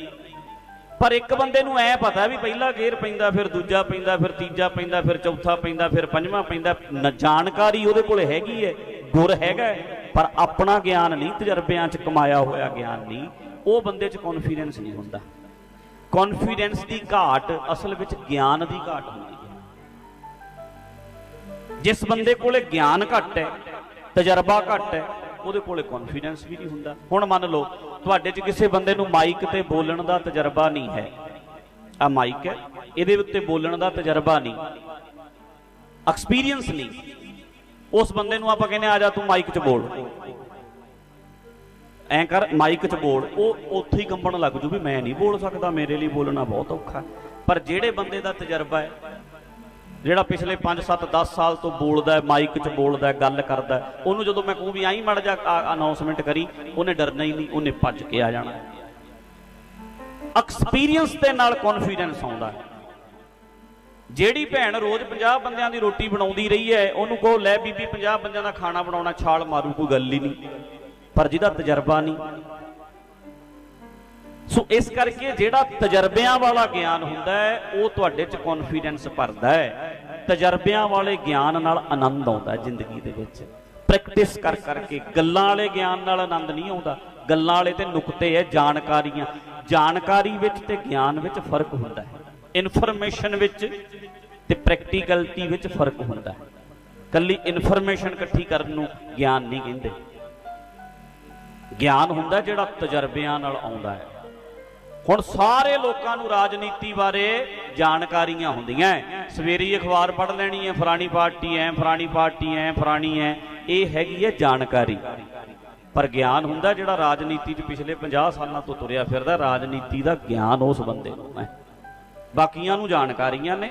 ਪਰ ਇੱਕ ਬੰਦੇ ਨੂੰ ਐ ਪਤਾ ਵੀ ਪਹਿਲਾ ਗੇਅਰ ਪੈਂਦਾ, ਫਿਰ ਦੂਜਾ ਪੈਂਦਾ, ਫਿਰ ਤੀਜਾ ਪੈਂਦਾ, ਫਿਰ ਚੌਥਾ ਪੈਂਦਾ, ਫਿਰ ਪੰਜਵਾਂ ਪੈਂਦਾ, ਨ- ਜਾਣਕਾਰੀ ਉਹਦੇ ਕੋਲ ਹੈਗੀ ਹੈ, ਗੁਰ ਹੈਗਾ ਪਰ ਆਪਣਾ ਗਿਆਨ ਨਹੀਂ, ਤਜਰਬਿਆਂ 'ਚ ਕਮਾਇਆ ਹੋਇਆ ਗਿਆਨ ਨਹੀਂ, ਉਹ ਬੰਦੇ 'ਚ ਕੌਨਫੀਡੈਂਸ ਨਹੀਂ ਹੁੰਦਾ। ਕੌਨਫੀਡੈਂਸ ਦੀ ਘਾਟ ਅਸਲ ਵਿੱਚ ਗਿਆਨ ਦੀ ਘਾਟ ਹੁੰਦੀ ਹੈ। ਜਿਸ ਬੰਦੇ ਕੋਲੇ ਗਿਆਨ ਘੱਟ ਹੈ, ਤਜਰਬਾ ਘੱਟ ਹੈ, ਉਹਦੇ ਕੋਲੇ ਕੌਨਫੀਡੈਂਸ ਵੀ ਨਹੀਂ ਹੁੰਦਾ। ਹੁਣ ਮੰਨ ਲਓ, ਤੁਹਾਡੇ 'ਚ ਕਿਸੇ ਬੰਦੇ ਨੂੰ ਮਾਈਕ ਤੇ ਬੋਲਣ ਦਾ ਤਜਰਬਾ ਨਹੀਂ ਹੈ। ਆ ਮਾਈਕ ਹੈ, ਇਹਦੇ ਉੱਤੇ ਬੋਲਣ ਦਾ ਤਜਰਬਾ ਨਹੀਂ। ਐਕਸਪੀਰੀਅੰਸ ਨਹੀਂ। ਉਸ ਬੰਦੇ ਨੂੰ ਆਪਾਂ ਕਹਿੰਦੇ ਆ ਜਾ ਤੂੰ ਮਾਈਕ 'ਚ ਬੋਲ। ਐਂ ਕਰ ਮਾਈਕ 'ਚ ਬੋਲ। ਉਹ ਉੱਥੇ ਹੀ ਕੰਬਣ ਲੱਗ ਜੂ ਵੀ ਮੈਂ ਨਹੀਂ ਬੋਲ ਸਕਦਾ ਮੇਰੇ ਲਈ ਬੋਲਣਾ ਬਹੁਤ ਔਖਾ ਪਰ ਜਿਹੜੇ ਬੰਦੇ ਦਾ ਤਜਰਬਾ ਹੈ ਜਿਹੜਾ ਪਿਛਲੇ 5 7 10 ਸਾਲ ਤੋਂ ਬੋਲਦਾ ਹੈ ਮਾਈਕ 'ਚ ਬੋਲਦਾ ਹੈ ਗੱਲ ਕਰਦਾ ਹੈ, ਉਹਨੂੰ ਜਦੋਂ ਮੈਂ ਕਹੂੰ ਵੀ ਆਈ ਮੜ ਜਾ ਅਨਾਉਂਸਮੈਂਟ ਕਰੀ ਉਹਨੇ ਡਰਨਾ ਹੀ ਨਹੀਂ ਉਹਨੇ ਭੱਜ ਕੇ ਆ ਜਾਣਾ ਐਕਸਪੀਰੀਅੰਸ ਦੇ ਨਾਲ ਕੌਨਫੀਡੈਂਸ ਆਉਂਦਾ ਹੈ। ਜਿਹੜੀ ਭੈਣ ਰੋਜ਼ 50 ਬੰਦਿਆਂ ਦੀ ਰੋਟੀ ਬਣਾਉਂਦੀ ਰਹੀ ਹੈ ਉਹਨੂੰ ਕਹੋ ਲੈ ਬੀਬੀ 50 ਬੰਦਿਆਂ ਦਾ ਖਾਣਾ ਬਣਾਉਣਾ ਛਾਲ ਮਾਰੂ ਕੋਈ ਗੱਲ ਹੀ ਨਹੀਂ। ਪਰ ਜਿਹਦਾ ਤਜਰਬਾ ਨਹੀਂ। ਸੋ ਇਸ ਕਰਕੇ ਜਿਹੜਾ ਤਜਰਬਿਆਂ ਵਾਲਾ ਗਿਆਨ ਹੁੰਦਾ ਹੈ, ਉਹ ਤੁਹਾਡੇ 'ਚ ਕੌਨਫੀਡੈਂਸ ਭਰਦਾ ਹੈ। ਤਜਰਬਿਆਂ ਵਾਲੇ ਗਿਆਨ ਨਾਲ ਆਨੰਦ ਆਉਂਦਾ ਜ਼ਿੰਦਗੀ ਦੇ ਵਿੱਚ। ਪ੍ਰੈਕਟਿਸ ਕਰ ਕਰਕੇ ਗੱਲਾਂ ਵਾਲੇ ਗਿਆਨ ਨਾਲ ਆਨੰਦ ਨਹੀਂ ਆਉਂਦਾ। ਗੱਲਾਂ ਵਾਲੇ ਤੇ ਨੁਕਤੇ ਹੈ, ਜਾਣਕਾਰੀਆਂ। ਜਾਣਕਾਰੀ ਵਿੱਚ ਤੇ ਗਿਆਨ ਵਿੱਚ ਫ਼ਰਕ ਹੁੰਦਾ ਹੈ। ਇਨਫੋਰਮੇਸ਼ਨ ਵਿੱਚ ਤੇ ਪ੍ਰੈਕਟੀਕਲਟੀ ਵਿੱਚ ਫ਼ਰਕ ਹੁੰਦਾ ਹੈ। ਕੱਲੀ ਇਨਫੋਰਮੇਸ਼ਨ ਇਕੱਠੀ ਕਰਨ ਨੂੰ ਗਿਆਨ ਨਹੀਂ ਕਹਿੰਦੇ। ਗਿਆਨ ਹੁੰਦਾ ਜਿਹੜਾ ਤਜਰਬਿਆਂ ਨਾਲ ਆਉਂਦਾ ਹੈ। ਹੁਣ ਸਾਰੇ ਲੋਕਾਂ ਨੂੰ ਰਾਜਨੀਤੀ ਬਾਰੇ ਜਾਣਕਾਰੀਆਂ ਹੁੰਦੀਆਂ ਹੈ। ਸਵੇਰੇ ਅਖਬਾਰ ਪੜ੍ਹ ਲੈਣੀ ਹੈ, ਫਲਾਣੀ ਪਾਰਟੀ ਐ, ਫਲਾਣੀ ਪਾਰਟੀ ਐ, ਫਲਾਣੀ ਐ। ਇਹ ਹੈਗੀ ਹੈ ਜਾਣਕਾਰੀ। ਪਰ ਗਿਆਨ ਹੁੰਦਾ ਜਿਹੜਾ ਰਾਜਨੀਤੀ 'ਚ ਪਿਛਲੇ 50 ਸਾਲਾਂ ਤੋਂ ਤੁਰਿਆ ਫਿਰਦਾ, ਰਾਜਨੀਤੀ ਦਾ ਗਿਆਨ ਉਸ ਬੰਦੇ ਨੂੰ ਹੈ। ਬਾਕੀਆਂ ਨੂੰ ਜਾਣਕਾਰੀਆਂ ਨੇ।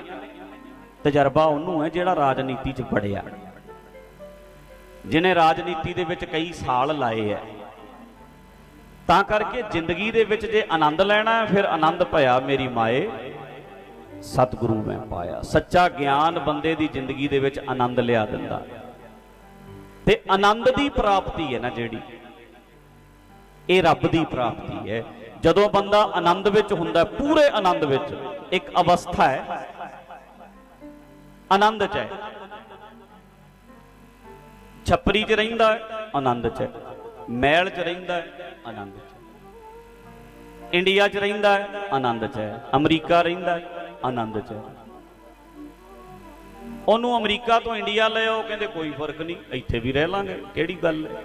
ਤਜਰਬਾ ਉਹਨੂੰ ਹੈ ਜਿਹੜਾ ਰਾਜਨੀਤੀ 'ਚ ਪੜਿਆ ਜਿਨੇ ਰਾਜਨੀਤੀ ਦੇ ਵਿੱਚ ਕਈ ਸਾਲ ਲਾਏ ਐ ਤਾਂ ਕਰਕੇ ਜ਼ਿੰਦਗੀ ਦੇ ਵਿੱਚ ਜੇ ਆਨੰਦ ਲੈਣਾ ਹੈ, ਫਿਰ ਆਨੰਦ ਭਇਆ ਮੇਰੀ ਮਾਏ। ਸਤਿਗੁਰੂ ਮੈਂ ਪਾਇਆ। ਸੱਚਾ ਗਿਆਨ ਬੰਦੇ ਦੀ ਜ਼ਿੰਦਗੀ ਦੇ ਵਿੱਚ ਆਨੰਦ ਲਿਆ ਦਿੰਦਾ। ਤੇ ਆਨੰਦ ਦੀ ਪ੍ਰਾਪਤੀ ਹੈ ਨਾ ਜਿਹੜੀ, ਇਹ ਰੱਬ ਦੀ ਪ੍ਰਾਪਤੀ ਹੈ। ਜਦੋਂ ਬੰਦਾ ਆਨੰਦ ਵਿੱਚ ਹੁੰਦਾ ਪੂਰੇ ਆਨੰਦ ਵਿੱਚ, ਇੱਕ ਅਵਸਥਾ ਹੈ। ਆਨੰਦ ਚ ਹੈ। ਛੱਪਰੀ 'ਚ ਰਹਿੰਦਾ ਆਨੰਦ 'ਚ ਹੈ। ਮਹਿਲ 'ਚ ਰਹਿੰਦਾ ਆਨੰਦ 'ਚ। ਇੰਡੀਆ 'ਚ ਰਹਿੰਦਾ ਹੈ, ਆਨੰਦ 'ਚ ਹੈ। ਅਮਰੀਕਾ ਰਹਿੰਦਾ ਹੈ, ਆਨੰਦ 'ਚ ਹੈ। ਉਹਨੂੰ ਅਮਰੀਕਾ ਤੋਂ ਇੰਡੀਆ ਲੈ ਆਓ, ਕਹਿੰਦੇ ਕੋਈ ਫ਼ਰਕ ਨਹੀਂ, ਇੱਥੇ ਵੀ ਰਹਿ ਲਾਂਗੇ, ਕਿਹੜੀ ਗੱਲ ਹੈ?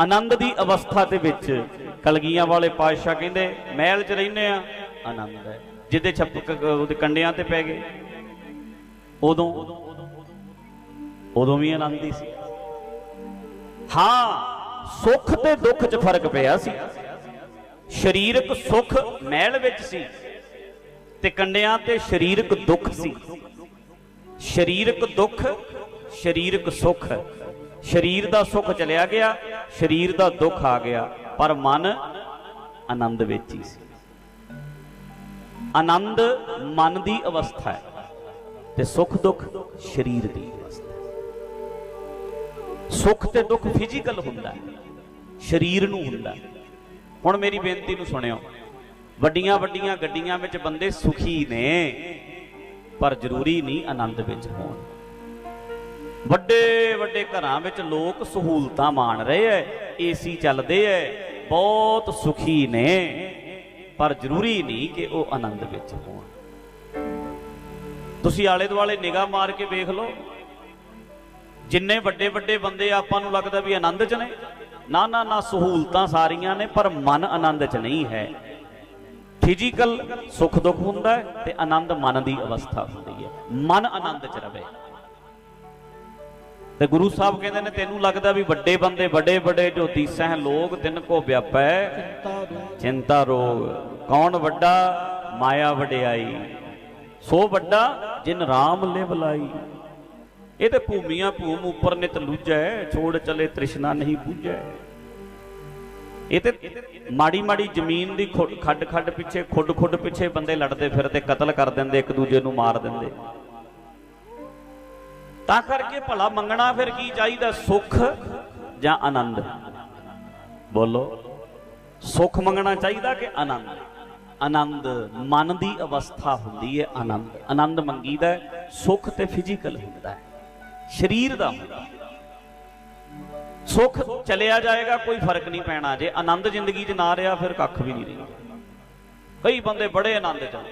ਆਨੰਦ ਦੀ ਅਵਸਥਾ ਦੇ ਵਿੱਚ ਕਲਗੀਆਂ ਵਾਲੇ ਪਾਤਸ਼ਾਹ ਕਹਿੰਦੇ, ਮਹਿਲ 'ਚ ਰਹਿੰਦੇ ਆ ਆਨੰਦ ਹੈ। ਜਿਹਦੇ ਛੱਪ ਉਹਦੇ ਕੰਡਿਆਂ ਤੇ ਪੈ ਗਏ। ਉਦੋਂ ਉਦੋਂ ਵੀ ਆਨੰਦ ਹੀ ਸੀ। ਹਾਂ ਸੁੱਖ ਤੇ ਦੁੱਖ 'ਚ ਫ਼ਰਕ ਪਿਆ ਸੀ। ਸਰੀਰਕ ਸੁੱਖ ਮਹਿਲ ਵਿੱਚ ਸੀ ਤੇ ਕੰਡਿਆਂ ਤੇ ਸਰੀਰਕ ਦੁੱਖ ਸੀ। ਸਰੀਰਕ ਦੁੱਖ, ਸਰੀਰਕ ਸੁੱਖ। ਸਰੀਰ ਦਾ ਸੁੱਖ ਚਲਿਆ ਗਿਆ, ਸਰੀਰ ਦਾ ਦੁੱਖ ਆ ਗਿਆ, ਪਰ ਮਨ ਆਨੰਦ ਵਿੱਚ ਹੀ ਸੀ। ਆਨੰਦ ਮਨ ਦੀ ਅਵਸਥਾ ਹੈ ਤੇ ਸੁੱਖ ਦੁੱਖ ਸਰੀਰ ਦੀ ਅਵਸਥਾ ਸੁੱਖ ਤੇ ਦੁੱਖ ਫਿਜ਼ੀਕਲ ਹੁੰਦਾ ਹੈ। ਸਰੀਰ ਨੂੰ ਹੁੰਦਾ। ਹੁਣ ਮੇਰੀ ਬੇਨਤੀ ਨੂੰ ਸੁਣਿਓ ਵੱਡੀਆਂ ਵੱਡੀਆਂ ਗੱਡੀਆਂ ਵਿੱਚ ਬੰਦੇ ਸੁਖੀ ਨੇ, ਪਰ ਜ਼ਰੂਰੀ ਨਹੀਂ ਆਨੰਦ ਵਿੱਚ ਹੋਣ। ਵੱਡੇ ਵੱਡੇ ਘਰਾਂ ਵਿੱਚ ਲੋਕ ਸਹੂਲਤਾਂ ਮਾਣ ਰਹੇ ਐ, ਏਸੀ ਚੱਲਦੇ ਐ, ਬਹੁਤ ਸੁਖੀ ਨੇ, ਪਰ ਜ਼ਰੂਰੀ ਨਹੀਂ ਕਿ ਉਹ ਆਨੰਦ ਵਿੱਚ ਹੋਣ। ਤੁਸੀਂ ਆਲੇ ਦੁਆਲੇ ਨਿਗਾਹ ਮਾਰ ਕੇ ਵੇਖ ਲਓ, ਜਿੰਨੇ ਵੱਡੇ ਵੱਡੇ ਬੰਦੇ ਆਪਾਂ ਨੂੰ ਲੱਗਦਾ ਵੀ ਆਨੰਦ 'ਚ ਨੇ ਨਾ ਨਾ ਨਾ ਸਹੂਲਤਾਂ ਸਾਰੀਆਂ ਨੇ, ਪਰ ਮਨ ਆਨੰਦ 'ਚ ਨਹੀਂ ਹੈ। ਫਿਜ਼ੀਕਲ ਸੁੱਖ ਦੁੱਖ ਹੁੰਦਾ ਹੈ ਤੇ ਆਨੰਦ ਮਨ ਦੀ ਅਵਸਥਾ ਹੁੰਦੀ ਹੈ। ਮਨ ਆਨੰਦ 'ਚ ਰਵੇ। ਤੇ ਗੁਰੂ ਸਾਹਿਬ ਕਹਿੰਦੇ ਨੇ, ਤੈਨੂੰ ਲੱਗਦਾ ਵੀ ਵੱਡੇ ਬੰਦੇ, ਵੱਡੇ ਵੱਡੇ ਜੋ ਦੀਸਹਿ ਲੋਗ ਤਿੰਨ ਕੋ ਵਿਆਪੈ। ਚਿੰਤਾ ਰੋਗ। ਕੌਣ ਵੱਡਾ? ਮਾਇਆ ਵਡਿਆਈ। ਸੋ ਵੱਡਾ ਜਿਨ ਰਾਮ ਲਿਵ ਲਾਈ ਇਹ ਤੇ ਭੂਮੀਆਂ ਭੂਮ ਉੱਪਰ ਨਿਤ ਲੂਜੈ ਛੋੜ ਚਲੇ ਤ੍ਰਿਸ਼ਨਾ ਨਹੀਂ ਪੂਜੈ। ਇਹ ਤੇ ਮਾੜੀ ਮਾੜੀ ਜ਼ਮੀਨ ਦੀ ਖੁ- ਖੱਡ ਖੱਡ ਪਿੱਛੇ ਖੁੱਡ ਖੁੱਡ ਪਿੱਛੇ ਬੰਦੇ ਲੜਦੇ ਫਿਰਦੇ ਕਤਲ ਕਰ ਦਿੰਦੇ ਇੱਕ ਦੂਜੇ ਨੂੰ ਮਾਰ ਦਿੰਦੇ। ਤਾਂ ਕਰਕੇ ਭਲਾ ਮੰਗਣਾ ਫਿਰ ਕੀ ਚਾਹੀਦਾ ਸੁੱਖ ਜਾਂ ਆਨੰਦ? ਬੋਲੋ ਸੁੱਖ ਮੰਗਣਾ ਚਾਹੀਦਾ ਕਿ ਆਨੰਦ? ਆਨੰਦ ਮਨ ਦੀ ਅਵਸਥਾ ਹੁੰਦੀ ਹੈ ਆਨੰਦ। ਆਨੰਦ ਮੰਗੀਦਾ ਹੈ, ਸੁੱਖ ਤੇ ਫਿਜ਼ੀਕਲ ਹੁੰਦਾ ਹੈ ਸਰੀਰ ਦਾ ਹੁੰਦਾ ਸੁੱਖ ਚਲਿਆ ਜਾਏਗਾ, ਕੋਈ ਫ਼ਰਕ ਨਹੀਂ ਪੈਣਾ। ਜੇ ਆਨੰਦ ਜ਼ਿੰਦਗੀ 'ਚ ਨਾ ਰਿਹਾ, ਫਿਰ ਕੱਖ ਵੀ ਨਹੀਂ ਰਿਹਾ। ਕਈ ਬੰਦੇ ਬੜੇ ਆਨੰਦ 'ਚ ਨੇ।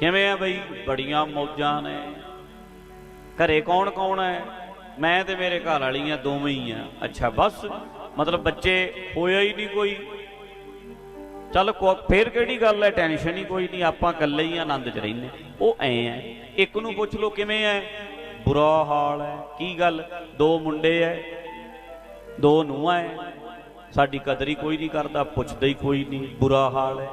ਕਿਵੇਂ ਆ ਬਈ? ਬੜੀਆਂ ਮੌਜਾਂ ਨੇ। ਘਰੇ ਕੌਣ ਕੌਣ ਹੈ? ਮੈਂ ਤੇ ਮੇਰੇ ਘਰ ਵਾਲੀ ਆ ਦੋਵੇਂ ਹੀ ਆ। ਅੱਛਾ, ਬਸ। ਮਤਲਬ ਬੱਚੇ ਹੋਇਆ ਹੀ ਨਹੀਂ ਕੋਈ। ਚੱਲ ਕੋ- ਫੇਰ ਕਿਹੜੀ ਗੱਲ ਹੈ? ਟੈਨਸ਼ਨ ਹੀ ਕੋਈ ਨਹੀਂ। ਆਪਾਂ ਇਕੱਲੇ ਹੀ ਆਨੰਦ 'ਚ ਰਹਿੰਦੇ। ਉਹ ਐ ਹੈ। ਇੱਕ ਨੂੰ ਪੁੱਛ ਲਓ, ਕਿਵੇਂ ਹੈ? ਬੁਰਾ ਹਾਲ ਹੈ। ਕੀ ਗੱਲ? ਦੋ ਮੁੰਡੇ ਐ, ਦੋ ਨੂੰਹਾਂ ਐ। ਸਾਡੀ ਕਦਰ ਹੀ ਕੋਈ ਨਹੀਂ ਕਰਦਾ, ਪੁੱਛਦਾ ਹੀ ਕੋਈ ਨਹੀਂ, ਬੁਰਾ ਹਾਲ ਹੈ।